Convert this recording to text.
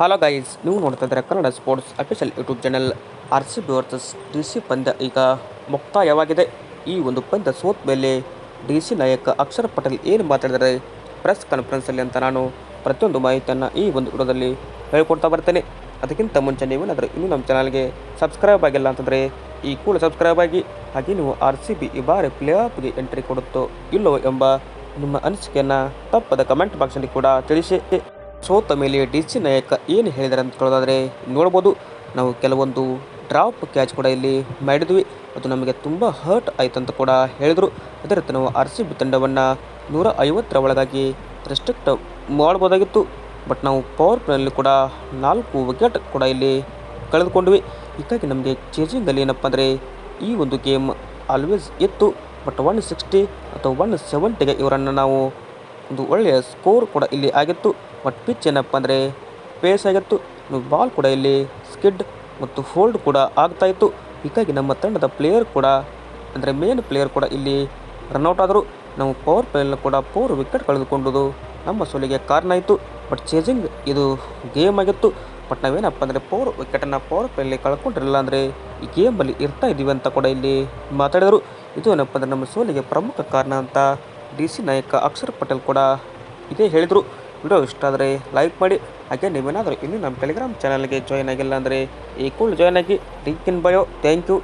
Hello guys ನೀವು ನೋಡ್ತಾ ಇದ್ದೀರಾ Kannada sports official YouTube channel R C B versus D C ಪಂದ್ಯ ಈಗ ಮುಕ್ತಾಯವಾಗಿದೆ. ಈ ಒಂದು ಪಂದ್ಯ ಸೋತ್ ಮೇಲೆ ಡಿ ಸಿ ನಾಯಕ ಅಕ್ಷರ್ ಪಟೇಲ್ ಏನು ಮಾತಾಡಿದರೆ ಪ್ರೆಸ್ ಕಾನ್ಫರೆನ್ಸಲ್ಲಿ ಅಂತ ನಾನು ಪ್ರತಿಯೊಂದು ಮಾಹಿತಿಯನ್ನು ಈ ಒಂದು ವಿಡಿಯೋದಲ್ಲಿ ಹೇಳ್ಕೊಡ್ತಾ ಬರ್ತೇನೆ. ಅದಕ್ಕಿಂತ ಮುಂಚೆ ನೀವೇನಾದರೂ ಇನ್ನೂ ನಮ್ಮ ಚಾನಲ್ಗೆ ಸಬ್ಸ್ಕ್ರೈಬ್ ಆಗಿಲ್ಲ ಅಂತಂದರೆ ಈ ಕೂಡ ಸಬ್ಸ್ಕ್ರೈಬ್ ಆಗಿ, ಹಾಗೆ ನೀವು ಆರ್ ಸಿ ಬಿ ಈ ಬಾರಿ ಪ್ಲೇ ಆಫ್ಗೆ ಎಂಟ್ರಿ ಕೊಡುತ್ತೋ ಇಲ್ಲೋ ಎಂಬ ನಿಮ್ಮ ಅನಿಸಿಕೆಯನ್ನು ತಪ್ಪದ ಕಮೆಂಟ್ ಬಾಕ್ಸಲ್ಲಿ ಕೂಡ ತಿಳಿಸಿ. ಸೋತ ಮೇಲೆ ಡಿ ಸಿ ನಾಯಕ ಏನು ಹೇಳಿದ್ದಾರೆ ಅಂತ ಕೇಳೋದಾದರೆ, ನೋಡ್ಬೋದು. ನಾವು ಕೆಲವೊಂದು ಡ್ರಾಪ್ ಕ್ಯಾಚ್ ಕೂಡ ಇಲ್ಲಿ ಮಾಡಿದ್ವಿ. ಅದು ನಮಗೆ ತುಂಬ ಹರ್ಟ್ ಆಯ್ತು ಅಂತ ಕೂಡ ಹೇಳಿದರು. ಅದೇ ರೀತಿ ನಾವು ಆರ್ ಸಿ ಬಿ ತಂಡವನ್ನು ನೂರ ಐವತ್ತರ ಒಳಗಾಗಿ ರೆಸ್ಟ್ರಿಕ್ಟ್ ಮಾಡ್ಬೋದಾಗಿತ್ತು. ಬಟ್ ನಾವು ಪವರ್ ಪ್ಲೇನಲ್ಲಿ ಕೂಡ ನಾಲ್ಕು ವಿಕೆಟ್ ಕೂಡ ಇಲ್ಲಿ ಕಳೆದುಕೊಂಡ್ವಿ. ಹೀಗಾಗಿ ನಮಗೆ ಚೇಜಿಂಗಲ್ಲಿ ಏನಪ್ಪ ಅಂದರೆ, ಈ ಒಂದು ಗೇಮ್ ಆಲ್ವೇಸ್ ಇತ್ತು. ಬಟ್ ಒನ್ ಸಿಕ್ಸ್ಟಿ ಅಥವಾ ಒನ್ ಸೆವೆಂಟಿಗೆ ಇವರನ್ನು ನಾವು ಒಂದು ಒಳ್ಳೆಯ ಸ್ಕೋರ್ ಕೂಡ ಇಲ್ಲಿ ಆಗಿತ್ತು. ಬಟ್ ಪಿಚ್ ಏನಪ್ಪ ಅಂದರೆ ಪೇಸ್ ಆಗಿತ್ತು. ಬಾಲ್ ಕೂಡ ಇಲ್ಲಿ ಸ್ಕಿಡ್ ಮತ್ತು ಫೋಲ್ಡ್ ಕೂಡ ಆಗ್ತಾ ಇತ್ತು. ಹೀಗಾಗಿ ನಮ್ಮ ತಂಡದ ಪ್ಲೇಯರ್ ಕೂಡ ಅಂದರೆ ಮೇನ್ ಪ್ಲೇಯರ್ ಕೂಡ ಇಲ್ಲಿ ರನ್ಔಟ್ ಆದರು. ನಾವು ಪವರ್ ಪ್ಲೇಯಲ್ಲಿ ಕೂಡ ಪೂರ್ ವಿಕೆಟ್ ಕಳೆದುಕೊಂಡುದು ನಮ್ಮ ಸೋಲಿಗೆ ಕಾರಣ ಆಯಿತು. ಬಟ್ ಚೇಜಿಂಗ್ ಇದು ಗೇಮ್ ಆಗಿತ್ತು. ಬಟ್ ನಾವೇನಪ್ಪ ಅಂದರೆ ಪವರ್ ವಿಕೆಟನ್ನು ಪವರ್ ಪ್ಲೇಯಲ್ಲಿ ಕಳ್ಕೊಂಡಿರಲಿಲ್ಲ ಅಂದರೆ ಈ ಗೇಮಲ್ಲಿ ಇರ್ತಾ ಇದ್ದೀವಿ ಅಂತ ಕೂಡ ಇಲ್ಲಿ ಮಾತಾಡಿದರು. ಇದು ಏನಪ್ಪ ಅಂದರೆ ನಮ್ಮ ಸೋಲಿಗೆ ಪ್ರಮುಖ ಕಾರಣ ಅಂತ ಡಿ ಸಿ ನಾಯಕ ಅಕ್ಷರ್ ಪಟೇಲ್ ಕೂಡ ಇದೇ ಹೇಳಿದರು. ವಿಡಿಯೋ ಇಷ್ಟ ಆದರೆ ಲೈಕ್ ಮಾಡಿ. ಹಾಗೆ ನೀವೇನಾದರೂ ಇನ್ನೂ ನಮ್ಮ ಟೆಲಿಗ್ರಾಮ್ ಚಾನಲ್ಗೆ ಜಾಯ್ನ್ ಆಗಿಲ್ಲ ಅಂದರೆ ಈ ಕೂಡ ಜಾಯ್ನ್ ಆಗಿ link in bio thank you